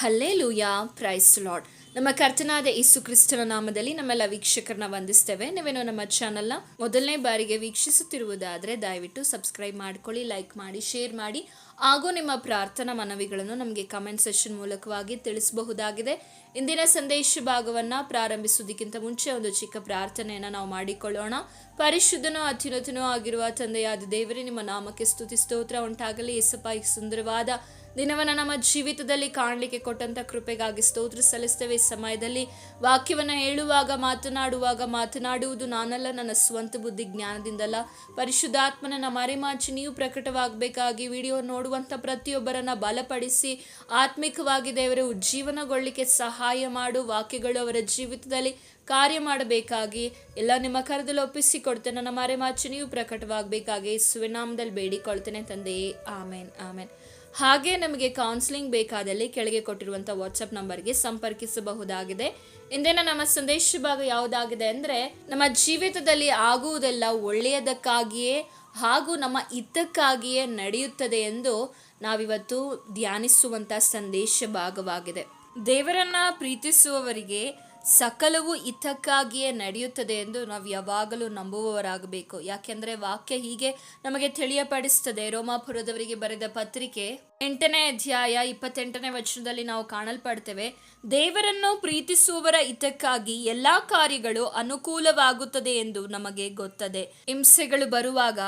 Hallelujah price Lad ನಮ್ಮ ಕರ್ತನಾದ ಯೇಸು ಕ್ರಿಸ್ತನ ನಾಮದಲ್ಲಿ ನಮ್ಮೆಲ್ಲ ವೀಕ್ಷಕರನ್ನ ವಂದಿಸ್ತೇವೆ. ನೀವೇನೋ ನಮ್ಮ ಚಾನಲ್ನ ಮೊದಲನೇ ಬಾರಿಗೆ ವೀಕ್ಷಿಸುತ್ತಿರುವುದಾದರೆ ದಯವಿಟ್ಟು ಸಬ್ಸ್ಕ್ರೈಬ್ ಮಾಡ್ಕೊಳ್ಳಿ ಲೈಕ್ ಮಾಡಿ ಶೇರ್ ಮಾಡಿ. ಹಾಗೂ ನಿಮ್ಮ ಪ್ರಾರ್ಥನಾ ಮನವಿಗಳನ್ನು ನಮಗೆ ಕಮೆಂಟ್ ಸೆಷನ್ ಮೂಲಕವಾಗಿ ತಿಳಿಸಬಹುದಾಗಿದೆ. ಇಂದಿನ ಸಂದೇಶ ಭಾಗವನ್ನು ಪ್ರಾರಂಭಿಸುವುದಕ್ಕಿಂತ ಮುಂಚೆ ಒಂದು ಚಿಕ್ಕ ಪ್ರಾರ್ಥನೆಯನ್ನು ನಾವು ಮಾಡಿಕೊಳ್ಳೋಣ. ಪರಿಶುದ್ಧನೂ ಅತ್ಯುನ್ನತನೂ ಆಗಿರುವ ತಂದೆಯಾದ ದೇವರೇ, ನಿಮ್ಮ ನಾಮಕ್ಕೆ ಸ್ತುತಿ, ಸ್ತೋತ್ರ ಉಂಟಾಗಲಿ. ಈ ಸುಂದರವಾದ ದಿನವನ್ನು ನಮ್ಮ ಜೀವಿತದಲ್ಲಿ ಕಾಣಲಿಕ್ಕೆ ಕೊಟ್ಟಂತ ಕೃಪೆಗಾಗಿ ಸ್ತೋತ್ರ ಸಲ್ಲಿಸ್ತೇವೆ. ಈ ಸಮಯದಲ್ಲಿ ವಾಕ್ಯವನ್ನು ಹೇಳುವಾಗ, ಮಾತನಾಡುವಾಗ ಮಾತನಾಡುವುದು ನಾನಲ್ಲ, ನನ್ನ ಸ್ವಂತ ಬುದ್ಧಿ ಜ್ಞಾನದಿಂದಲ್ಲ. ಪರಿಶುದ್ಧಾತ್ಮನನ್ನ ಮರೆಮಾಚಿ ನೀವು ಪ್ರಕಟವಾಗಬೇಕಾಗಿ ವಿಡಿಯೋ ನೋಡುವಂಥ ಪ್ರತಿಯೊಬ್ಬರನ್ನ ಬಲಪಡಿಸಿ ಆತ್ಮಿಕವಾಗಿ ದೇವರು, ಉಜ್ಜೀವನಗೊಳ್ಳಿಕ್ಕೆ ಸಹಾಯ ಮಾಡು. ವಾಕ್ಯಗಳು ಅವರ ಜೀವಿತದಲ್ಲಿ ಕಾರ್ಯ ಮಾಡಬೇಕಾಗಿ ಎಲ್ಲ ನಿಮ್ಮ ಕರದಲ್ಲಿ ಒಪ್ಪಿಸಿ ಕೊಡ್ತೇನೆ ನನ್ನ ಮರೆಮಾಚಿ ನೀವು ಪ್ರಕಟವಾಗಬೇಕಾಗಿ ಸುವಿನಾಮದಲ್ಲಿ ಬೇಡಿಕೊಳ್ತೇನೆ ತಂದೆಯೇ ಆಮೇನ್ ಆಮೇನ್. ಹಾಗೆ ನಮಗೆ ಕೌನ್ಸಿಲಿಂಗ್ ಬೇಕಾದಲ್ಲಿ ಕೆಳಗೆ ಕೊಟ್ಟಿರುವಂಥ ವಾಟ್ಸಪ್ ನಂಬರ್ಗೆ ಸಂಪರ್ಕಿಸಬಹುದಾಗಿದೆ. ಇಂದಿನ ನಮ್ಮ ಸಂದೇಶ ಭಾಗ ಯಾವುದಾಗಿದೆ ಅಂದರೆ, ನಮ್ಮ ಜೀವಿತದಲ್ಲಿ ಆಗುವುದೆಲ್ಲ ಒಳ್ಳೆಯದಕ್ಕಾಗಿಯೇ ಹಾಗೂ ನಮ್ಮ ಹಿತಕ್ಕಾಗಿಯೇ ನಡೆಯುತ್ತದೆ ಎಂದು ನಾವಿವತ್ತು ಧ್ಯಾನಿಸುವಂಥ ಸಂದೇಶ ಭಾಗವಾಗಿದೆ. ದೇವರನ್ನ ಪ್ರೀತಿಸುವವರಿಗೆ ಸಕಲವು ಹಿತಕ್ಕಾಗಿಯೇ ನಡೆಯುತ್ತದೆ ಎಂದು ನಾವು ಯಾವಾಗಲೂ ನಂಬುವವರಾಗಬೇಕು. ಯಾಕೆಂದರೆ ವಾಕ್ಯ ಹೀಗೆ ನಮಗೆ ತಿಳಿಯಪಡಿಸ್ತದೆ ರೋಮಾಪುರದವರಿಗೆ ಬರೆದ ಪತ್ರಿಕೆ ಎಂಟನೇ ಅಧ್ಯಾಯ ಇಪ್ಪತ್ತೆಂಟನೇ ವಚನದಲ್ಲಿ ನಾವು ಕಾಣಲ್ಪಡ್ತೇವೆ, ದೇವರನ್ನು ಪ್ರೀತಿಸುವವರ ಹಿತಕ್ಕಾಗಿ ಎಲ್ಲ ಕಾರ್ಯಗಳು ಅನುಕೂಲವಾಗುತ್ತದೆ ಎಂದು ನಮಗೆ ಗೊತ್ತದೆ. ಹಿಂಸೆಗಳು ಬರುವಾಗ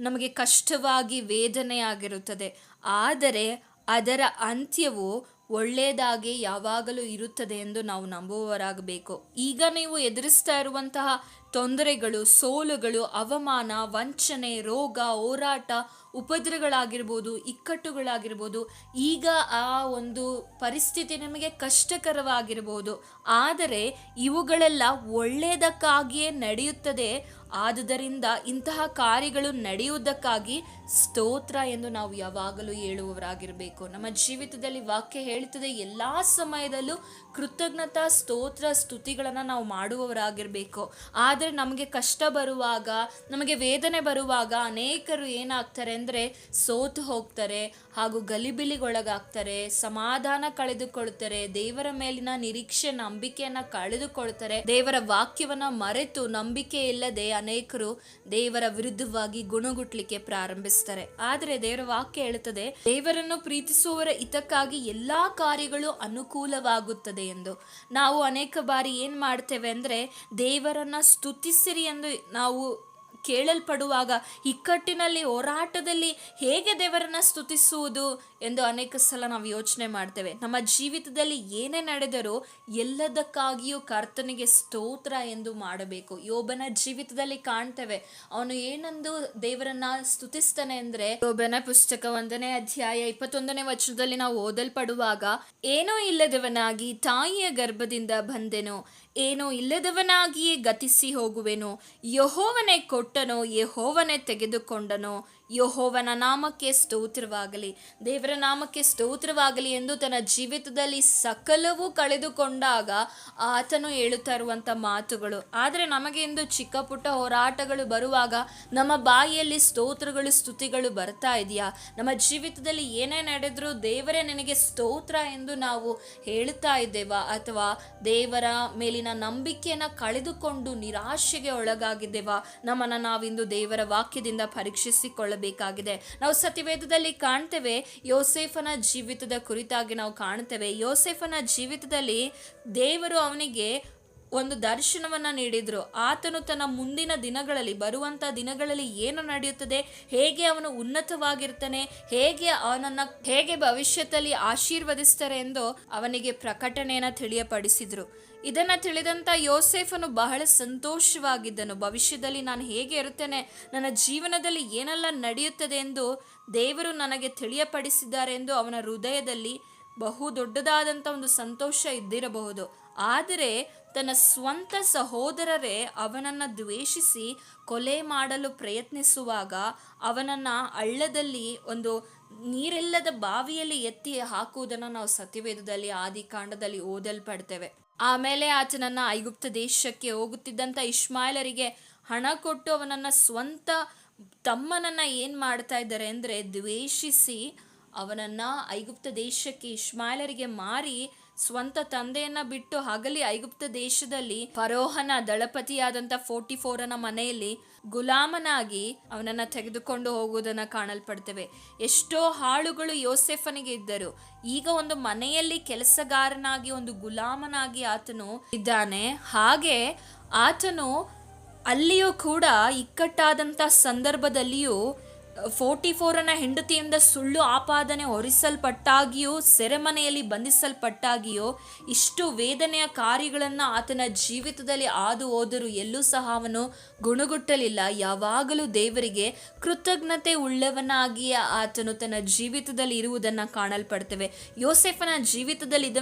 ನಮಗೆ ಕಷ್ಟವಾಗಿ ವೇದನೆಯಾಗಿರುತ್ತದೆ. ಆದರೆ ಅದರ ಅಂತ್ಯವು ಒಳ್ಳೆಯದಾಗಿ ಯಾವಾಗಲೂ ಇರುತ್ತದೆ ಎಂದು ನಾವು ನಂಬುವವರಾಗಬೇಕು. ಈಗ ನೀವು ಎದುರಿಸ್ತಾ ಇರುವಂತಹ ತೊಂದರೆಗಳು, ಸೋಲುಗಳು, ಅವಮಾನ, ವಂಚನೆ, ರೋಗ, ಹೋರಾಟ ಉಪದ್ರಗಳಾಗಿರ್ಬೋದು, ಇಕ್ಕಟ್ಟುಗಳಾಗಿರ್ಬೋದು, ಈಗ ಆ ಒಂದು ಪರಿಸ್ಥಿತಿ ನಮಗೆ ಕಷ್ಟಕರವಾಗಿರ್ಬೋದು. ಆದರೆ ಇವುಗಳೆಲ್ಲ ಒಳ್ಳೆಯದಕ್ಕಾಗಿಯೇ ನಡೆಯುತ್ತದೆ. ಆದುದರಿಂದ ಇಂತಹ ಕಾರ್ಯಗಳು ನಡೆಯುವುದಕ್ಕಾಗಿ ಸ್ತೋತ್ರ ಎಂದು ನಾವು ಯಾವಾಗಲೂ ಹೇಳುವವರಾಗಿರಬೇಕು. ನಮ್ಮ ಜೀವಿತದಲ್ಲಿ ವಾಕ್ಯ ಹೇಳುತ್ತದೆ, ಎಲ್ಲ ಸಮಯದಲ್ಲೂ ಕೃತಜ್ಞತಾ, ಸ್ತೋತ್ರ, ಸ್ತುತಿಗಳನ್ನು ನಾವು ಮಾಡುವವರಾಗಿರಬೇಕು. ಆದರೆ ನಮಗೆ ಕಷ್ಟ ಬರುವಾಗ, ನಮಗೆ ವೇದನೆ ಬರುವಾಗ ಅನೇಕರು ಏನಾಗ್ತಾರೆ ಅಂದರೆ ಸೋತು ಹೋಗ್ತಾರೆ ಹಾಗೂ ಗಲಿಬಿಲಿಗೊಳಗಾಗ್ತಾರೆ, ಸಮಾಧಾನ ಕಳೆದುಕೊಳ್ತಾರೆ, ದೇವರ ಮೇಲಿನ ನಿರೀಕ್ಷೆ, ನಂಬಿಕೆಯನ್ನ ಕಳೆದುಕೊಳ್ತಾರೆ, ದೇವರ ವಾಕ್ಯವನ್ನ ಮರೆತು ನಂಬಿಕೆ ಇಲ್ಲದೆ ಅನೇಕರು ದೇವರ ವಿರುದ್ಧವಾಗಿ ಗುಣಗುಟ್ಲಿಕ್ಕೆ ಪ್ರಾರಂಭಿಸ್ತಾರೆ. ಆದರೆ ದೇವರ ವಾಕ್ಯ ಹೇಳುತ್ತದೆ, ದೇವರನ್ನು ಪ್ರೀತಿಸುವವರ ಹಿತಕ್ಕಾಗಿ ಎಲ್ಲಾ ಕಾರ್ಯಗಳು ಅನುಕೂಲವಾಗುತ್ತದೆ ಎಂದು. ನಾವು ಅನೇಕ ಬಾರಿ ಏನ್ ಮಾಡ್ತೇವೆ ಅಂದ್ರೆ ದೇವರನ್ನ ಸ್ತುತಿಸಿರಿ ಎಂದು ನಾವು ಕೇಳಲ್ಪಡುವಾಗ ಇಕ್ಕಟ್ಟಿನಲ್ಲಿ ಹೋರಾಟದಲ್ಲಿ ಹೇಗೆ ದೇವರನ್ನ ಸ್ತುತಿಸುವುದು ಎಂದು ಅನೇಕ ಸಲ ನಾವು ಯೋಚನೆ ಮಾಡ್ತೇವೆ. ನಮ್ಮ ಜೀವಿತದಲ್ಲಿ ಏನೇ ನಡೆದರೂ ಎಲ್ಲದಕ್ಕಾಗಿಯೂ ಕರ್ತನಿಗೆ ಸ್ತೋತ್ರ ಎಂದು ಮಾಡಬೇಕು. ಯೋಬನ ಜೀವಿತದಲ್ಲಿ ಕಾಣ್ತೇವೆ. ಅವನು ಏನೊಂದು ದೇವರನ್ನ ಸ್ತುತಿಸ್ತಾನೆ ಅಂದ್ರೆ ಯೋಬನ ಪುಸ್ತಕ ಒಂದನೇ ಅಧ್ಯಾಯ ಇಪ್ಪತ್ತೊಂದನೇ ವಚನದಲ್ಲಿ ನಾವು ಓದಲ್ಪಡುವಾಗ, ಏನೋ ಇಲ್ಲದವನಾಗಿ ತಾಯಿಯ ಗರ್ಭದಿಂದ ಬಂದೆನು. ಏನೋ ಇಲ್ಲದವನಾಗಿಯೇ ಗತಿಸಿ ಹೋಗುವೆನು. ಯಹೋವನೇ ಕೊಟ್ಟನೋ ಯಹೋವನೇ ತೆಗೆದುಕೊಂಡನೋ ಯಹೋವನ ನಾಮಕ್ಕೆ ಸ್ತೋತ್ರವಾಗಲಿ. ದೇವರ ನಾಮಕ್ಕೆ ಸ್ತೋತ್ರವಾಗಲಿ ಎಂದು ತನ್ನ ಜೀವಿತದಲ್ಲಿ ಸಕಲವೂ ಕಳೆದುಕೊಂಡಾಗ ಆತನು ಹೇಳುತ್ತಾ ಇರುವಂಥ ಮಾತುಗಳು. ಆದರೆ ನಮಗೆ ಇಂದು ಚಿಕ್ಕ ಪುಟ್ಟ ಹೋರಾಟಗಳು ಬರುವಾಗ ನಮ್ಮ ಬಾಯಿಯಲ್ಲಿ ಸ್ತೋತ್ರಗಳು, ಸ್ತುತಿಗಳು ಬರ್ತಾ ಇದೆಯಾ? ನಮ್ಮ ಜೀವಿತದಲ್ಲಿ ಏನೇ ನಡೆದರೂ ದೇವರೇ ನನಗೆ ಸ್ತೋತ್ರ ಎಂದು ನಾವು ಹೇಳುತ್ತಾ ಇದ್ದೇವಾ? ಅಥವಾ ದೇವರ ಮೇಲಿನ ನಂಬಿಕೆಯನ್ನು ಕಳೆದುಕೊಂಡು ನಿರಾಶೆಗೆ ಒಳಗಾಗಿದ್ದೇವಾ? ನಮ್ಮನ್ನು ನಾವಿಂದು ದೇವರ ವಾಕ್ಯದಿಂದ ಪರೀಕ್ಷಿಸಿಕೊಳ್ಳಬೇಕಾಗಿದೆ ನಾವು ಸತ್ಯವೇದದಲ್ಲಿ ಕಾಣ್ತೇವೆ ಯೋಸೇಫನ ಜೀವಿತದ ಕುರಿತಾಗಿ ನಾವು ಕಾಣ್ತೇವೆ ಯೋಸೇಫನ ಜೀವಿತದಲ್ಲಿ ದೇವರು ಅವನಿಗೆ ಒಂದು ದರ್ಶನವನ್ನ ನೀಡಿದ್ರು. ಆತನು ತನ್ನ ಮುಂದಿನ ದಿನಗಳಲ್ಲಿ, ಬರುವಂತ ದಿನಗಳಲ್ಲಿ ಏನು ನಡೆಯುತ್ತದೆ? ಹೇಗೆ ಅವನು ಉನ್ನತವಾಗಿರ್ತಾನೆ? ಹೇಗೆ ಅವನನ್ನ, ಹೇಗೆ ಭವಿಷ್ಯದಲ್ಲಿ ಆಶೀರ್ವದಿಸ್ತಾರೆ ಎಂದು ಅವನಿಗೆ ಪ್ರಕಟಣೆಯನ್ನ ತಿಳಿಯಪಡಿಸಿದ್ರು. ಇದನ್ನ ತಿಳಿದಂತ ಯೋಸೆಫನು ಬಹಳ ಸಂತೋಷವಾಗಿದ್ದನು. ಭವಿಷ್ಯದಲ್ಲಿ ನಾನು ಹೇಗೆ ಇರುತ್ತೇನೆ? ನನ್ನ ಜೀವನದಲ್ಲಿ ಏನೆಲ್ಲ ನಡೆಯುತ್ತದೆ ಎಂದು ದೇವರು ನನಗೆ ತಿಳಿಯಪಡಿಸಿದ್ದಾರೆ ಎಂದು ಅವನ ಹೃದಯದಲ್ಲಿ ಬಹು ದೊಡ್ಡದಾದಂಥ ಒಂದು ಸಂತೋಷ ಇದ್ದಿರಬಹುದು. ಆದರೆ ತನ್ನ ಸ್ವಂತ ಸಹೋದರರೇ ಅವನನ್ನು ದ್ವೇಷಿಸಿ ಕೊಲೆ ಮಾಡಲು ಪ್ರಯತ್ನಿಸುವಾಗ ಅವನನ್ನು ಹಳ್ಳದಲ್ಲಿ ಒಂದು ನೀರಿಲ್ಲದ ಬಾವಿಯಲ್ಲಿ ಎತ್ತಿ ಹಾಕುವುದನ್ನು ನಾವು ಸತ್ಯವೇದದಲ್ಲಿ ಆದಿಕಾಂಡದಲ್ಲಿ ಓದಲ್ಪಡ್ತೇವೆ. ಆಮೇಲೆ ಆತನನ್ನ ಐಗುಪ್ತ ದೇಶಕ್ಕೆ ಹೋಗುತ್ತಿದ್ದಂಥ ಇಸ್ಮಾಯಿಲರಿಗೆ ಹಣ ಕೊಟ್ಟು ಅವನನ್ನ ಸ್ವಂತ ತಮ್ಮನನ್ನ ಏನು ಮಾಡ್ತಾ ಇದ್ದಾರೆ ಅಂದ್ರೆ ದ್ವೇಷಿಸಿ ಅವನನ್ನ ಐಗುಪ್ತ ದೇಶಕ್ಕೆ ಇಸ್ಮಾಯಿಲರಿಗೆ ಮಾರಿ ಸ್ವಂತ ತಂದೆಯನ್ನ ಬಿಟ್ಟು ಹಗಲಿ ಐಗುಪ್ತ ದೇಶದಲ್ಲಿ ಫರೋಹನ ದಳಪತಿಯಾದಂಥ ಫೋರ್ಟಿ ಫೋರನ ಮನೆಯಲ್ಲಿ ಗುಲಾಮನಾಗಿ ಅವನನ್ನ ತೆಗೆದುಕೊಂಡು ಹೋಗುವುದನ್ನ ಕಾಣಲ್ಪಡ್ತೇವೆ. ಎಷ್ಟೋ ಹಾಳುಗಳು ಯೋಸೆಫನಿಗೆ ಇದ್ದರು. ಈಗ ಒಂದು ಮನೆಯಲ್ಲಿ ಕೆಲಸಗಾರನಾಗಿ, ಒಂದು ಗುಲಾಮನಾಗಿ ಆತನು ಇದ್ದಾನೆ. ಹಾಗೆ ಆತನು ಅಲ್ಲಿಯೂ ಕೂಡ ಇಕ್ಕಟ್ಟಾದಂಥ ಸಂದರ್ಭದಲ್ಲಿಯೂ ಫೋರ್ಟಿ ಫೋರನ ಹೆಂಡತಿಯಿಂದ ಸುಳ್ಳು ಆಪಾದನೆ ಹೊರಿಸಲ್ಪಟ್ಟಾಗಿಯೂ, ಸೆರೆಮನೆಯಲ್ಲಿ ಬಂಧಿಸಲ್ಪಟ್ಟಾಗಿಯೋ, ಇಷ್ಟು ವೇದನೆಯ ಕಾರ್ಯಗಳನ್ನು ಆತನ ಜೀವಿತದಲ್ಲಿ ಹಾದು ಹೋದರೂ ಎಲ್ಲೂ ಸಹ ಅವನು ಗುಣಗುಟ್ಟಲಿಲ್ಲ. ಯಾವಾಗಲೂ ದೇವರಿಗೆ ಕೃತಜ್ಞತೆ ಉಳ್ಳವನಾಗಿಯೇ ಆತನು ತನ್ನ ಜೀವಿತದಲ್ಲಿ ಇರುವುದನ್ನು ಕಾಣಲ್ಪಡ್ತೇವೆ. ಯೋಸೆಫನ ಜೀವಿತದಲ್ಲಿ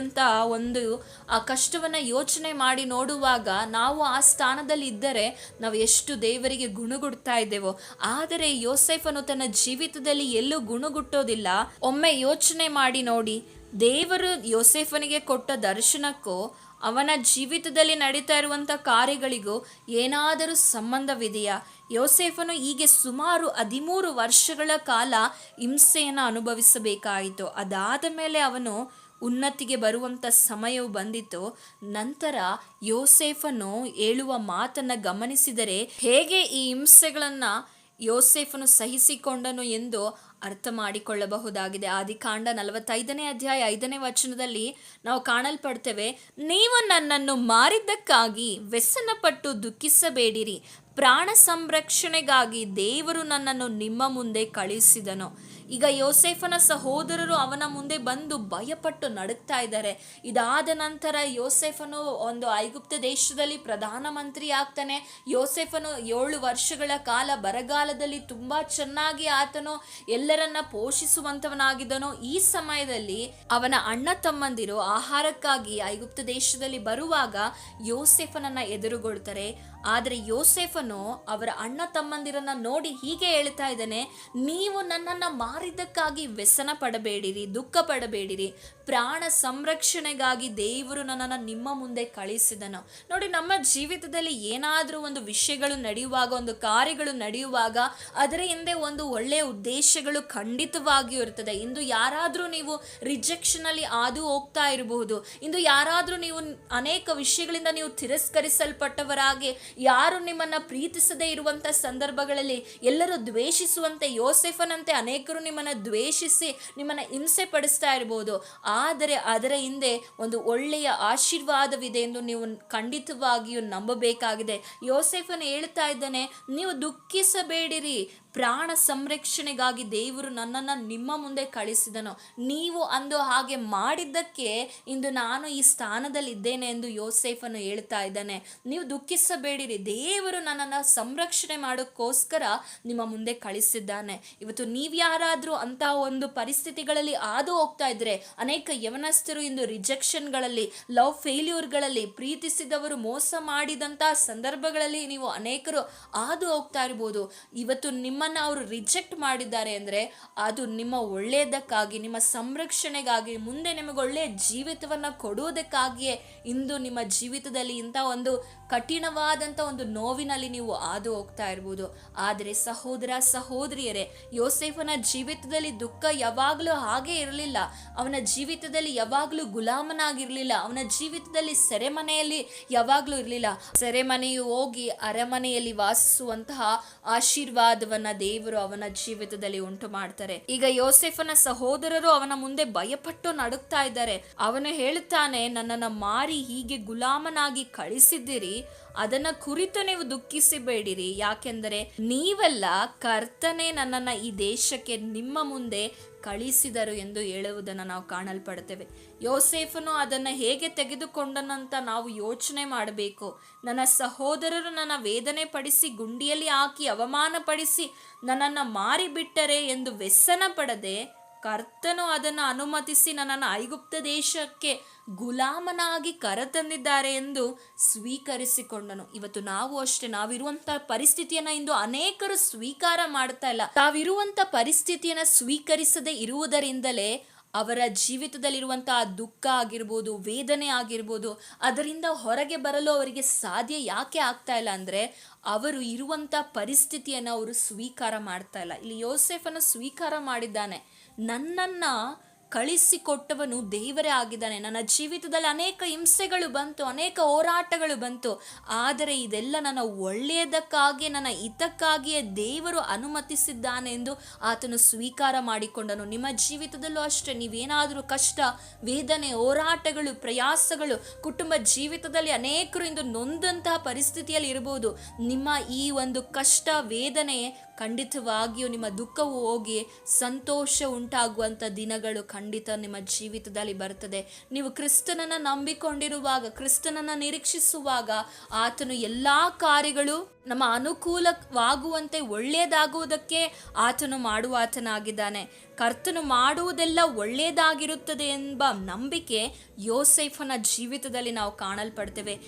ಒಂದು, ಆ ಕಷ್ಟವನ್ನು ಯೋಚನೆ ಮಾಡಿ ನೋಡುವಾಗ ನಾವು ಆ ಸ್ಥಾನದಲ್ಲಿ ಇದ್ದರೆ ನಾವು ಎಷ್ಟು ದೇವರಿಗೆ ಗುಣಗುಡ್ತಾ ಇದ್ದೇವೋ. ಆದರೆ ಯೋಸೆಫನು ತನ್ನ ಜೀವಿತದಲ್ಲಿ ಎಲ್ಲೂ ಗುಣಗುಟ್ಟೋದಿಲ್ಲ. ಒಮ್ಮೆ ಯೋಚನೆ ಮಾಡಿ ನೋಡಿ, ದೇವರು ಯೋಸೆಫನಿಗೆ ಕೊಟ್ಟ ದರ್ಶನಕ್ಕೂ, ಅವನ ಜೀವಿತದಲ್ಲಿ ನಡೀತಾ ಇರುವಂಥ ಕಾರ್ಯಗಳಿಗೂ ಏನಾದರೂ ಸಂಬಂಧವಿದೆಯಾ? ಯೋಸೇಫನು ಹೀಗೆ ಸುಮಾರು ಹದಿಮೂರು ವರ್ಷಗಳ ಕಾಲ ಹಿಂಸೆಯನ್ನು ಅನುಭವಿಸಬೇಕಾಯಿತು. ಅದಾದ ಮೇಲೆ ಅವನು ಉನ್ನತಿಗೆ ಬರುವಂಥ ಸಮಯವು ಬಂದಿತ್ತು ನಂತರ ಯೋಸೇಫನು ಹೇಳುವ ಮಾತನ್ನು ಗಮನಿಸಿದರೆ, ಹೇಗೆ ಈ ಹಿಂಸೆಗಳನ್ನು ಯೋಸೇಫನು ಸಹಿಸಿಕೊಂಡನು ಎಂದು ಅರ್ಥ ಮಾಡಿಕೊಳ್ಳಬಹುದಾಗಿದೆ ಆದಿಕಾಂಡ ನಲವತ್ತೈದನೇ ಅಧ್ಯಾಯ ಐದನೇ ವಚನದಲ್ಲಿ ನಾವು ಕಾಣಲ್ಪಡ್ತೇವೆ, ನೀವು ನನ್ನನ್ನು ಮಾರಿದ್ದಕ್ಕಾಗಿ ವ್ಯಸನಪಟ್ಟು ದುಃಖಿಸಬೇಡಿರಿ. ಪ್ರಾಣ ಸಂರಕ್ಷಣೆಗಾಗಿ ದೇವರು ನನ್ನನ್ನು ನಿಮ್ಮ ಮುಂದೆ ಕಳುಹಿಸಿದನು. ಈಗ ಯೋಸೇಫನ ಸಹೋದರರು ಅವನ ಮುಂದೆ ಬಂದು ಭಯಪಟ್ಟು ನಡುಕ್ತಾ ಇದ್ದಾರೆ. ಇದಾದ ನಂತರ ಯೋಸೇಫನು ಒಂದು ಐಗುಪ್ತ ದೇಶದಲ್ಲಿ ಪ್ರಧಾನಮಂತ್ರಿ ಆಗ್ತಾನೆ. ಯೋಸೇಫನು ಏಳು ವರ್ಷಗಳ ಕಾಲ ಬರಗಾಲದಲ್ಲಿ ತುಂಬ ಚೆನ್ನಾಗಿ ಆತನು ಎಲ್ಲರನ್ನ ಪೋಷಿಸುವಂತವನಾಗಿದ್ದನು. ಈ ಸಮಯದಲ್ಲಿ ಅವನ ಅಣ್ಣ ತಮ್ಮಂದಿರು ಆಹಾರಕ್ಕಾಗಿ ಐಗುಪ್ತ ದೇಶದಲ್ಲಿ ಬರುವಾಗ ಯೋಸೇಫನನ್ನ ಎದುರುಗೊಳ್ತಾರೆ. ಆದರೆ ಯೋಸೇಫನು ಅವರ ಅಣ್ಣ ತಮ್ಮಂದಿರನ್ನ ನೋಡಿ ಹೀಗೆ ಹೇಳ್ತಾ ಇದ್ದಾನೆ, ನೀವು ನನ್ನನ್ನು ಮಾರಿದ್ದಕ್ಕಾಗಿ ವ್ಯಸನ ಪಡಬೇಡಿರಿ, ದುಃಖ ಪಡಬೇಡಿರಿ, ಪ್ರಾಣ ಸಂರಕ್ಷಣೆಗಾಗಿ ದೇವರು ನನ್ನನ್ನು ನಿಮ್ಮ ಮುಂದೆ ಕಳಿಸಿದನು. ನೋಡಿ, ನಮ್ಮ ಜೀವಿತದಲ್ಲಿ ಏನಾದರೂ ಒಂದು ವಿಷಯಗಳು ನಡೆಯುವಾಗ, ಒಂದು ಕಾರ್ಯಗಳು ನಡೆಯುವಾಗ ಅದರ ಹಿಂದೆ ಒಂದು ಒಳ್ಳೆಯ ಉದ್ದೇಶಗಳು ಖಂಡಿತವಾಗಿಯೂ ಇರ್ತದೆ. ಇಂದು ಯಾರಾದರೂ ನೀವು ರಿಜೆಕ್ಷನಲ್ಲಿ ಹಾದು ಹೋಗ್ತಾ ಇರಬಹುದು. ಇಂದು ಯಾರಾದರೂ ನೀವು ಅನೇಕ ವಿಷಯಗಳಿಂದ ನೀವು ತಿರಸ್ಕರಿಸಲ್ಪಟ್ಟವರಾಗಿ, ಯಾರು ನಿಮ್ಮನ್ನ ಪ್ರೀತಿಸದೇ ಇರುವಂತ ಸಂದರ್ಭಗಳಲ್ಲಿ, ಎಲ್ಲರೂ ದ್ವೇಷಿಸುವಂತೆ ಯೋಸೆಫನಂತೆ ಅನೇಕರು ನಿಮ್ಮನ್ನ ದ್ವೇಷಿಸಿ ನಿಮ್ಮನ್ನ ಹಿಂಸೆ ಪಡಿಸ್ತಾ ಇರ್ಬೋದು. ಆದರೆ ಅದರ ಹಿಂದೆ ಒಂದು ಒಳ್ಳೆಯ ಆಶೀರ್ವಾದವಿದೆ ಎಂದು ನೀವು ಖಂಡಿತವಾಗಿಯೂ ನಂಬಬೇಕಾಗಿದೆ. ಯೋಸೆಫನ್ನು ಹೇಳ್ತಾ ಇದ್ದಾನೆ, ನೀವು ದುಃಖಿಸಬೇಡಿರಿ. ಪ್ರಾಣ ಸಂರಕ್ಷಣೆಗಾಗಿ ದೇವರು ನನ್ನನ್ನು ನಿಮ್ಮ ಮುಂದೆ ಕಳಿಸಿದನು. ನೀವು ಅಂದು ಹಾಗೆ ಮಾಡಿದ್ದಕ್ಕೆ ಇಂದು ನಾನು ಈ ಸ್ಥಾನದಲ್ಲಿ ಇದ್ದೇನೆ ಎಂದು ಯೋಸೇಫನ್ನು ಹೇಳ್ತಾ ಇದ್ದಾನೆ. ನೀವು ದುಃಖಿಸಬೇಡಿರಿ. ದೇವರು ನನ್ನನ್ನು ಸಂರಕ್ಷಣೆ ಮಾಡೋಕ್ಕೋಸ್ಕರ ನಿಮ್ಮ ಮುಂದೆ ಕಳಿಸಿದ್ದಾನೆ. ಇವತ್ತು ನೀವ್ಯಾರಾದರೂ ಅಂತಹ ಒಂದು ಪರಿಸ್ಥಿತಿಗಳಲ್ಲಿ ಹಾದು ಹೋಗ್ತಾ ಇದ್ರೆ, ಅನೇಕ ಯವನಸ್ಥರು ಇಂದು ರಿಜೆಕ್ಷನ್ಗಳಲ್ಲಿ, ಲವ್ ಫೇಲ್ಯೂರ್ಗಳಲ್ಲಿ ಪ್ರೀತಿಸಿದವರು, ಮೋಸ ಮಾಡಿದಂತಹ ಸಂದರ್ಭಗಳಲ್ಲಿ ನೀವು ಅನೇಕರು ಹಾದು ಹೋಗ್ತಾ ಇರ್ಬೋದು. ಇವತ್ತು ನಿಮ್ಮನ್ನು ಅವರು ರಿಜೆಕ್ಟ್ ಮಾಡಿದ್ದಾರೆ ಅಂದರೆ ಅದು ನಿಮ್ಮ ಒಳ್ಳೆಯದಕ್ಕಾಗಿ ನಿಮ್ಮ ಸಂರಕ್ಷಣೆಗಾಗಿ, ಮುಂದೆ ನಿಮಗೆ ಒಳ್ಳೆಯ ಜೀವಿತವನ್ನು ಕೊಡುವುದಕ್ಕಾಗಿಯೇ ಇಂದು ನಿಮ್ಮ ಜೀವಿತದಲ್ಲಿ ಇಂಥ ಒಂದು ಕಠಿಣವಾದಂಥ ಒಂದು ನೋವಿನಲ್ಲಿ ನೀವು ಹಾದು ಹೋಗ್ತಾ ಇರ್ಬೋದು. ಆದರೆ ಸಹೋದರ, ಸಹೋದರಿಯರೇ, ಯೋಸೇಫನ ಜೀವಿತದಲ್ಲಿ ದುಃಖ ಯಾವಾಗಲೂ ಹಾಗೆ ಇರಲಿಲ್ಲ. ಅವನ ಜೀವಿತದಲ್ಲಿ ಯಾವಾಗಲೂ ಗುಲಾಮನಾಗಿರಲಿಲ್ಲ. ಅವನ ಜೀವಿತದಲ್ಲಿ ಸೆರೆಮನೆಯಲ್ಲಿ ಯಾವಾಗಲೂ ಇರಲಿಲ್ಲ. ಸೆರೆಮನೆಯು ಹೋಗಿ ಅರಮನೆಯಲ್ಲಿ ವಾಸಿಸುವಂತಹ ಆಶೀರ್ವಾದವನ್ನ ದೇವರು ಅವನ ಜೀವಿತದಲ್ಲಿ ಉಂಟು ಮಾಡ್ತಾರೆ ಈಗ ಯೋಸೆಫನ ಸಹೋದರರು ಅವನ ಮುಂದೆ ಭಯಪಟ್ಟು ನಡುಕ್ತಾ ಇದ್ದಾರೆ. ಅವನು ಹೇಳುತ್ತಾನೆ, ನನ್ನನ್ನು ಮಾರಿ ಹೀಗೆ ಗುಲಾಮನಾಗಿ ಕಳಿಸಿದ್ದೀರಿ. ಅದನ್ನ ಕುರಿತು ನೀವು ದುಃಖಿಸಬೇಡಿರಿ. ಯಾಕೆಂದರೆ ನೀವೆಲ್ಲ ಕರ್ತನೆ ನನ್ನನ್ನು ಈ ದೇಶಕ್ಕೆ ನಿಮ್ಮ ಮುಂದೆ ಕಳಿಸಿದರು ಎಂದು ಹೇಳುವುದನ್ನು ನಾವು ಕಾಣಲ್ಪಡ್ತೇವೆ ಯೋಸೇಫನು ಅದನ್ನು ಹೇಗೆ ತೆಗೆದುಕೊಂಡನಂತ ನಾವು ಯೋಚನೆ ಮಾಡಬೇಕು. ನನ್ನ ಸಹೋದರರು ನನ್ನ ವೇದನೆ ಪಡಿಸಿ ಗುಂಡಿಯಲ್ಲಿ ಹಾಕಿ ಅವಮಾನಪಡಿಸಿ ನನ್ನನ್ನು ಮಾರಿಬಿಟ್ಟರೆ ಎಂದು ವ್ಯಸನ ಪಡದೆ ಕರ್ತನು ಅದನ್ನು ಅನುಮತಿಸಿ ನನ್ನನ್ನು ಐಗುಪ್ತ ದೇಶಕ್ಕೆ ಗುಲಾಮನಾಗಿ ಕರೆತಂದಿದ್ದಾರೆ ಎಂದು ಸ್ವೀಕರಿಸಿಕೊಂಡನು. ಇವತ್ತು ನಾವು ಅಷ್ಟೇ ನಾವಿರುವಂತಹ ಪರಿಸ್ಥಿತಿಯನ್ನ ಇಂದು ಅನೇಕರು ಸ್ವೀಕಾರ ಮಾಡ್ತಾ ಇಲ್ಲ. ತಾವಿರುವಂತ ಪರಿಸ್ಥಿತಿಯನ್ನ ಸ್ವೀಕರಿಸದೆ ಇರುವುದರಿಂದಲೇ ಅವರ ಜೀವಿತದಲ್ಲಿರುವಂತಹ ದುಃಖ ಆಗಿರ್ಬೋದು, ವೇದನೆ ಆಗಿರ್ಬೋದು, ಅದರಿಂದ ಹೊರಗೆ ಬರಲು ಅವರಿಗೆ ಸಾಧ್ಯ ಯಾಕೆ ಆಗ್ತಾ ಇಲ್ಲ ಅಂದರೆ ಅವರು ಇರುವಂಥ ಪರಿಸ್ಥಿತಿಯನ್ನು ಅವರು ಸ್ವೀಕಾರ ಮಾಡ್ತಾ ಇಲ್ಲ. ಇಲ್ಲಿ ಯೋಸೆಫನ್ನು ಸ್ವೀಕಾರ ಮಾಡಿದ್ದಾನೆ. ನನ್ನನ್ನು ಕಳಿಸಿಕೊಟ್ಟವನು ದೇವರೇ ಆಗಿದ್ದಾನೆ. ನನ್ನ ಜೀವಿತದಲ್ಲಿ ಅನೇಕ ಹಿಂಸೆಗಳು ಬಂತು, ಅನೇಕ ಹೋರಾಟಗಳು ಬಂತು. ಆದರೆ ಇದೆಲ್ಲ ನನ್ನ ಒಳ್ಳೆಯದಕ್ಕಾಗಿ, ನನ್ನ ಹಿತಕ್ಕಾಗಿಯೇ ದೇವರು ಅನುಮತಿಸಿದ್ದಾನೆ ಎಂದು ಆತನು ಸ್ವೀಕಾರ ಮಾಡಿಕೊಂಡನು. ನಿಮ್ಮ ಜೀವಿತದಲ್ಲೂ ಅಷ್ಟೇ, ನೀವೇನಾದರೂ ಕಷ್ಟ, ವೇದನೆ, ಹೋರಾಟಗಳು, ಪ್ರಯಾಸಗಳು, ಕುಟುಂಬ ಜೀವಿತದಲ್ಲಿ ಅನೇಕರು ಇಂದು ನೊಂದಂತಹ ಪರಿಸ್ಥಿತಿಯಲ್ಲಿ ಇರಬಹುದು. ನಿಮ್ಮ ಈ ಒಂದು ಕಷ್ಟ, ವೇದನೆ ಖಂಡಿತವಾಗಿಯೂ ನಿಮ್ಮ ದುಃಖವು ಹೋಗಿ ಸಂತೋಷ ಉಂಟಾಗುವಂಥ ದಿನಗಳು ಖಂಡಿತ ನಿಮ್ಮ ಜೀವಿತದಲ್ಲಿ ಬರ್ತದೆ. ನೀವು ಕ್ರಿಸ್ತನನ್ನು ನಂಬಿಕೊಂಡಿರುವಾಗ, ಕ್ರಿಸ್ತನನ್ನು ನಿರೀಕ್ಷಿಸುವಾಗ ಆತನು ಎಲ್ಲ ಕಾರ್ಯಗಳು ನಮ್ಮ ಅನುಕೂಲವಾಗುವಂತೆ ಒಳ್ಳೆಯದಾಗುವುದಕ್ಕೆ ಆತನು ಮಾಡುವ ಆತನಾಗಿದ್ದಾನೆ ಕರ್ತನು ಮಾಡುವುದೆಲ್ಲ ಒಳ್ಳೆಯದಾಗಿರುತ್ತದೆ ಎಂಬ ನಂಬಿಕೆ ಯೋಸೈಫನ ಜೀವಿತದಲ್ಲಿ ನಾವು ಕಾಣಲ್ಪಡ್ತೇವೆ.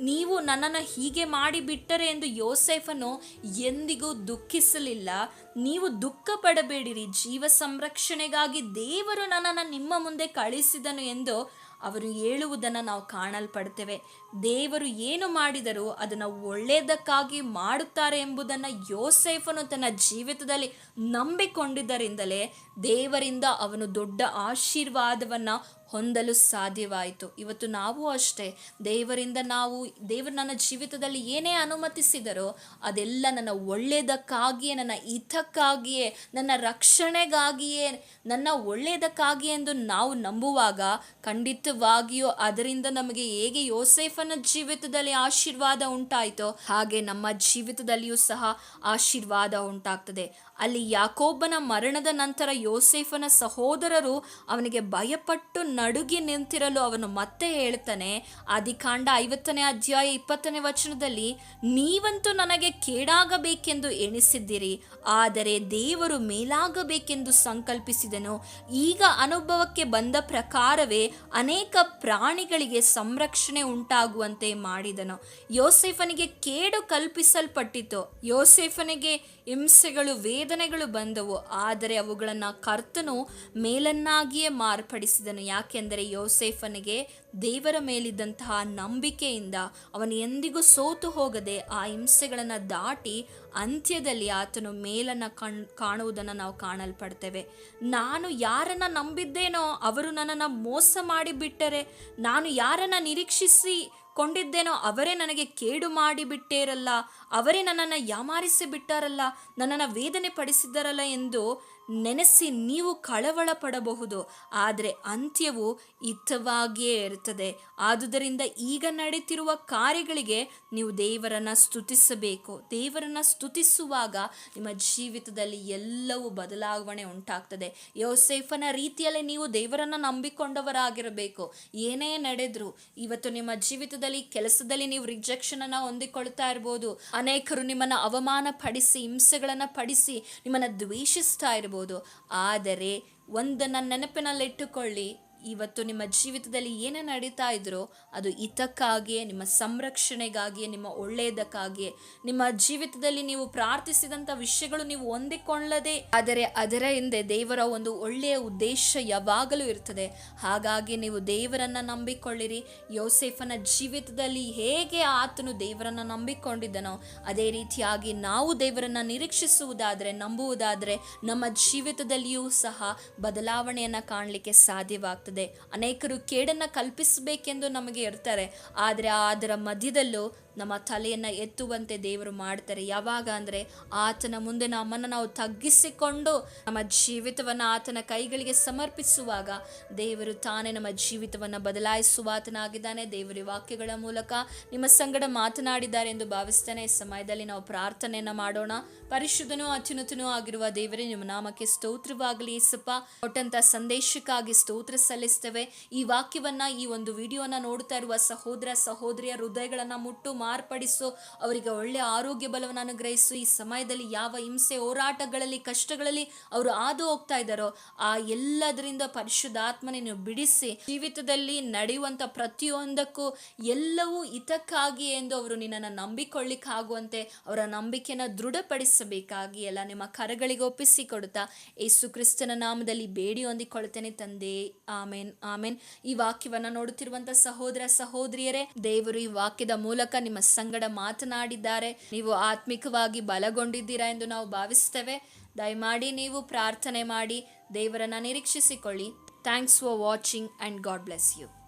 ನೀವು ನನ್ನನ್ನು ಹೀಗೆ ಮಾಡಿಬಿಟ್ಟರೆ ಎಂದು ಯೋಸೆಫನು ಎಂದಿಗೂ ದುಃಖಿಸಲಿಲ್ಲ. ನೀವು ದುಃಖ ಪಡಬೇಡಿರಿ ಜೀವ ಸಂರಕ್ಷಣೆಗಾಗಿ ದೇವರು ನನ್ನನ್ನು ನಿಮ್ಮ ಮುಂದೆ ಕಳಿಸಿದನು ಎಂದು ಅವರು ಹೇಳುವುದನ್ನು ನಾವು ಕಾಣಲ್ಪಡ್ತೇವೆ. ದೇವರು ಏನು ಮಾಡಿದರೂ ಅದನ್ನು ಒಳ್ಳೆಯದಕ್ಕಾಗಿ ಮಾಡುತ್ತಾರೆ ಎಂಬುದನ್ನು ಯೋಸೇಫನು ತನ್ನ ಜೀವಿತದಲ್ಲಿ ನಂಬಿಕೊಂಡಿದ್ದರಿಂದಲೇ ದೇವರಿಂದ ಅವನು ದೊಡ್ಡ ಆಶೀರ್ವಾದವನ್ನು ಹೊಂದಲು ಸಾಧ್ಯವಾಯಿತು. ಇವತ್ತು ನಾವು ಅಷ್ಟೇ. ದೇವರಿಂದ ನಾವು, ದೇವರು ನನ್ನ ಜೀವಿತದಲ್ಲಿ ಏನೇ ಅನುಮತಿಸಿದರೋ ಅದೆಲ್ಲ ನನ್ನ ಒಳ್ಳೆಯದಕ್ಕಾಗಿಯೇ, ನನ್ನ ಹಿತಕ್ಕಾಗಿಯೇ, ನನ್ನ ರಕ್ಷಣೆಗಾಗಿಯೇ, ನನ್ನ ಒಳ್ಳೆಯದಕ್ಕಾಗಿ ಎಂದು ನಾವು ನಂಬುವಾಗ ಖಂಡಿತವಾಗಿಯೂ ಅದರಿಂದ ನಮಗೆ ಹೇಗೆ ಯೋಸೇಫನ ಜೀವಿತದಲ್ಲಿ ಆಶೀರ್ವಾದ ಉಂಟಾಯಿತೋ ಹಾಗೆ ನಮ್ಮ ಜೀವಿತದಲ್ಲಿಯೂ ಸಹ ಆಶೀರ್ವಾದ ಉಂಟಾಗ್ತದೆ. ಅಲ್ಲಿ ಯಾಕೋಬನ ಮರಣದ ನಂತರ ಯೋಸೇಫನ ಸಹೋದರರು ಅವನಿಗೆ ಭಯಪಟ್ಟು ನಡುಗಿ ನಿಂತಿರಲು ಅವನು ಮತ್ತೆ ಹೇಳ್ತಾನೆ, ಆದಿಕಾಂಡ ಐವತ್ತನೇ ಅಧ್ಯಾಯ ಇಪ್ಪತ್ತನೇ ವಚನದಲ್ಲಿ ನೀವಂತೂ ನನಗೆ ಕೇಡಾಗಬೇಕೆಂದು ಎಣಿಸಿದ್ದೀರಿ, ಆದರೆ ದೇವರು ಮೇಲಾಗಬೇಕೆಂದು ಸಂಕಲ್ಪಿಸಿದನು. ಈಗ ಅನುಭವಕ್ಕೆ ಬಂದ ಪ್ರಕಾರವೇ ಅನೇಕ ಪ್ರಾಣಿಗಳಿಗೆ ಸಂರಕ್ಷಣೆ ಉಂಟಾಗುವಂತೆ ಮಾಡಿದನು. ಯೋಸೇಫನಿಗೆ ಕೇಡು ಕಲ್ಪಿಸಲ್ಪಟ್ಟಿತು. ಯೋಸೇಫನಿಗೆ ಹಿಂಸೆಗಳು, ವೇದನೆಗಳು ಬಂದವು. ಆದರೆ ಅವುಗಳನ್ನು ಕರ್ತನು ಮೇಲನ್ನಾಗಿಯೇ ಮಾರ್ಪಡಿಸಿದನು. ಯಾಕೆಂದರೆ ಯೋಸೇಫನಿಗೆ ದೇವರ ಮೇಲಿದ್ದಂತಹ ನಂಬಿಕೆಯಿಂದ ಅವನು ಎಂದಿಗೂ ಸೋತು ಹೋಗದೆ ಆ ಹಿಂಸೆಗಳನ್ನು ದಾಟಿ ಅಂತ್ಯದಲ್ಲಿ ಆತನು ಮೇಲನ್ನು ಕಣ್, ಕಾಣುವುದನ್ನು ನಾವು ಕಾಣಲ್ಪಡ್ತೇವೆ. ನಾನು ಯಾರನ್ನು ನಂಬಿದ್ದೇನೋ ಅವರು ನನ್ನನ್ನು ಮೋಸ ಮಾಡಿಬಿಟ್ಟರೆ, ನಾನು ಯಾರನ್ನು ನಿರೀಕ್ಷಿಸಿ ಕೊಂಡಿದ್ದೇನೋ ಅವರೇ ನನಗೆ ಕೇಡು ಮಾಡಿಬಿಟ್ಟೇರಲ್ಲ ಅವರೇ ನನ್ನನ್ನು ಯಾಮಾರಿಸಿ ಬಿಟ್ಟಾರಲ್ಲ ನನ್ನನ್ನು ವೇದನೆ ಪಡಿಸಿದ್ದಾರಲ್ಲ ಎಂದು ನೆನೆಸಿ ನೀವು ಕಳವಳ ಪಡಬಹುದು ಆದರೆ ಅಂತ್ಯವು ಹಿತವಾಗಿಯೇ ಇರುತ್ತದೆ. ಆದುದರಿಂದ ಈಗ ನಡೀತಿರುವ ಕಾರ್ಯಗಳಿಗೆ ನೀವು ದೇವರನ್ನು ಸ್ತುತಿಸಬೇಕು. ದೇವರನ್ನು ಸ್ತುತಿಸುವಾಗ ನಿಮ್ಮ ಜೀವಿತದಲ್ಲಿ ಎಲ್ಲವೂ ಬದಲಾವಣೆ ಉಂಟಾಗ್ತದೆ. ಯೋಸೇಫನ ರೀತಿಯಲ್ಲಿ ನೀವು ದೇವರನ್ನು ನಂಬಿಕೊಂಡವರಾಗಿರಬೇಕು. ಏನೇ ನಡೆದ್ರು ಇವತ್ತು ನಿಮ್ಮ ಜೀವಿತದಲ್ಲಿ, ಕೆಲಸದಲ್ಲಿ ನೀವು ರಿಜೆಕ್ಷನ್ ಅನ್ನ ಹೊಂದಿಕೊಳ್ತಾ ಇರ್ಬೋದು. ಅನೇಕರು ನಿಮ್ಮನ್ನು ಅವಮಾನ ಪಡಿಸಿ ಹಿಂಸೆಗಳನ್ನು ಪಡಿಸಿ ನಿಮ್ಮನ್ನು ದ್ವೇಷಿಸ್ತಾ ಇರ್ಬೋದು. ಆದರೆ ಒಂದನ್ನು ನೆನಪಿನಲ್ಲಿಟ್ಟುಕೊಳ್ಳಿ. ಇವತ್ತು ನಿಮ್ಮ ಜೀವಿತದಲ್ಲಿ ಏನೇ ನಡೀತಾ ಇದ್ರೋ ಅದು ಹಿತಕ್ಕಾಗಿಯೇ, ನಿಮ್ಮ ಸಂರಕ್ಷಣೆಗಾಗಿಯೇ, ನಿಮ್ಮ ಒಳ್ಳೆಯದಕ್ಕಾಗಿಯೇ, ನಿಮ್ಮ ಜೀವಿತದಲ್ಲಿ ನೀವು ಪ್ರಾರ್ಥಿಸಿದಂಥ ವಿಷಯಗಳು ನೀವು ಹೊಂದಿಕೊಳ್ಳದೆ, ಆದರೆ ಅದರ ಹಿಂದೆ ದೇವರ ಒಂದು ಒಳ್ಳೆಯ ಉದ್ದೇಶ ಯಾವಾಗಲೂ ಇರ್ತದೆ. ಹಾಗಾಗಿ ನೀವು ದೇವರನ್ನ ನಂಬಿಕೊಳ್ಳಿರಿ. ಯೋಸೆಫನ ಜೀವಿತದಲ್ಲಿ ಹೇಗೆ ಆತನು ದೇವರನ್ನ ನಂಬಿಕೊಂಡಿದ್ದನೋ, ಅದೇ ರೀತಿಯಾಗಿ ನಾವು ದೇವರನ್ನ ನಿರೀಕ್ಷಿಸುವುದಾದರೆ, ನಂಬುವುದಾದರೆ, ನಮ್ಮ ಜೀವಿತದಲ್ಲಿಯೂ ಸಹ ಬದಲಾವಣೆಯನ್ನು ಕಾಣಲಿಕ್ಕೆ ಸಾಧ್ಯವಾಗ್ತದೆ. ಅನೇಕರು ಕೇಡನ್ನು ಕಲ್ಪಿಸಬೇಕೆಂದು ನಮಗೆ ಇರ್ತಾರೆ. ಆದರೆ ಅದರ ಮಧ್ಯದಲ್ಲೂ ನಮ್ಮ ತಲೆಯನ್ನು ಎತ್ತುವಂತೆ ದೇವರು ಮಾಡ್ತಾರೆ. ಯಾವಾಗ ಅಂದರೆ ಆತನ ಮುಂದೆ ನಮ್ಮನ್ನು ನಾವು ತಗ್ಗಿಸಿಕೊಂಡು ನಮ್ಮ ಜೀವಿತವನ್ನು ಆತನ ಕೈಗಳಿಗೆ ಸಮರ್ಪಿಸುವಾಗ ದೇವರು ತಾನೇ ನಮ್ಮ ಜೀವಿತವನ್ನು ಬದಲಾಯಿಸುವ ಆತನಾಗಿದ್ದಾನೆ. ದೇವರ ವಾಕ್ಯಗಳ ಮೂಲಕ ನಿಮ್ಮ ಸಂಗಡ ಮಾತನಾಡಿದ್ದಾರೆ ಎಂದು ಭಾವಿಸ್ತೇನೆ. ಈ ಸಮಯದಲ್ಲಿ ನಾವು ಪ್ರಾರ್ಥನೆಯನ್ನು ಮಾಡೋಣ. ಪರಿಶುದ್ಧನೂ ಅತ್ಯುನ್ನತನೂ ಆಗಿರುವ ದೇವರೇ, ನಿಮ್ಮ ನಾಮಕ್ಕೆ ಸ್ತೋತ್ರವಾಗಲಿ ಸಪ್ಪ ಕೊಟ್ಟಂತ ಸಂದೇಶಕ್ಕಾಗಿ ಸ್ತೋತ್ರ ಸಲ್ಲಿಸ್ತೇವೆ. ಈ ವಾಕ್ಯವನ್ನ, ಈ ಒಂದು ವಿಡಿಯೋನ ನೋಡ್ತಾ ಇರುವ ಸಹೋದರ, ಸಹೋದರಿಯ ಹೃದಯಗಳನ್ನ ಮುಟ್ಟು ಮಾರ್ಪಡಿಸು, ಅವರಿಗೆ ಒಳ್ಳೆಯ ಆರೋಗ್ಯ ಬಲವನ್ನು ಅನುಗ್ರಹಿಸು. ಈ ಸಮಯದಲ್ಲಿ ಯಾವ ಹಿಂಸೆ, ಹೋರಾಟಗಳಲ್ಲಿ, ಕಷ್ಟಗಳಲ್ಲಿ ಅವರು ಹಾದು ಹೋಗ್ತಾ ಇದ್ದಾರೋ, ಆ ಎಲ್ಲದರಿಂದ ಪರಿಶುದ್ಧಾತ್ಮನೆ ನೀವು ಬಿಡಿಸಿ, ಜೀವಿತದಲ್ಲಿ ನಡೆಯುವಂಥ ಪ್ರತಿಯೊಂದಕ್ಕೂ ಎಲ್ಲವೂ ಹಿತಕ್ಕಾಗಿ ಎಂದು ಅವರು ನಿನ್ನನ್ನು ನಂಬಿಕೊಳ್ಳಿಕ್ಕಾಗುವಂತೆ ಅವರ ನಂಬಿಕೆಯನ್ನು ದೃಢಪಡಿಸಬೇಕಾಗಿ ಎಲ್ಲ ನಿಮ್ಮ ಕರಗಳಿಗೆ ಒಪ್ಪಿಸಿ ಕೊಡುತ್ತಾ, ಯೇಸು ಕ್ರಿಸ್ತನ ನಾಮದಲ್ಲಿ ಬೇಡಿ ಹೊಂದಿಕೊಳ್ಳುತ್ತೇನೆ ತಂದೆ. ಆಮೇನ್ ಆಮೇನ್. ಈ ವಾಕ್ಯವನ್ನು ನೋಡುತ್ತಿರುವಂತ ಸಹೋದರ, ಸಹೋದರಿಯರೇ, ದೇವರು ಈ ವಾಕ್ಯದ ಮೂಲಕ ನಿಮ್ಮ ಸಂಗಡ ಮಾತನಾಡಿದ್ದಾರೆ. ನೀವು ಆತ್ಮಿಕವಾಗಿ ಬಲಗೊಂಡಿದ್ದೀರಾ ಎಂದು ನಾವು ಭಾವಿಸ್ತೇವೆ. ದಯಮಾಡಿ ನೀವು ಪ್ರಾರ್ಥನೆ ಮಾಡಿ. ದೇವರನ್ನ ನಿರೀಕ್ಷಿಸಿಕೊಳ್ಳಿ. Thanks for watching and God bless you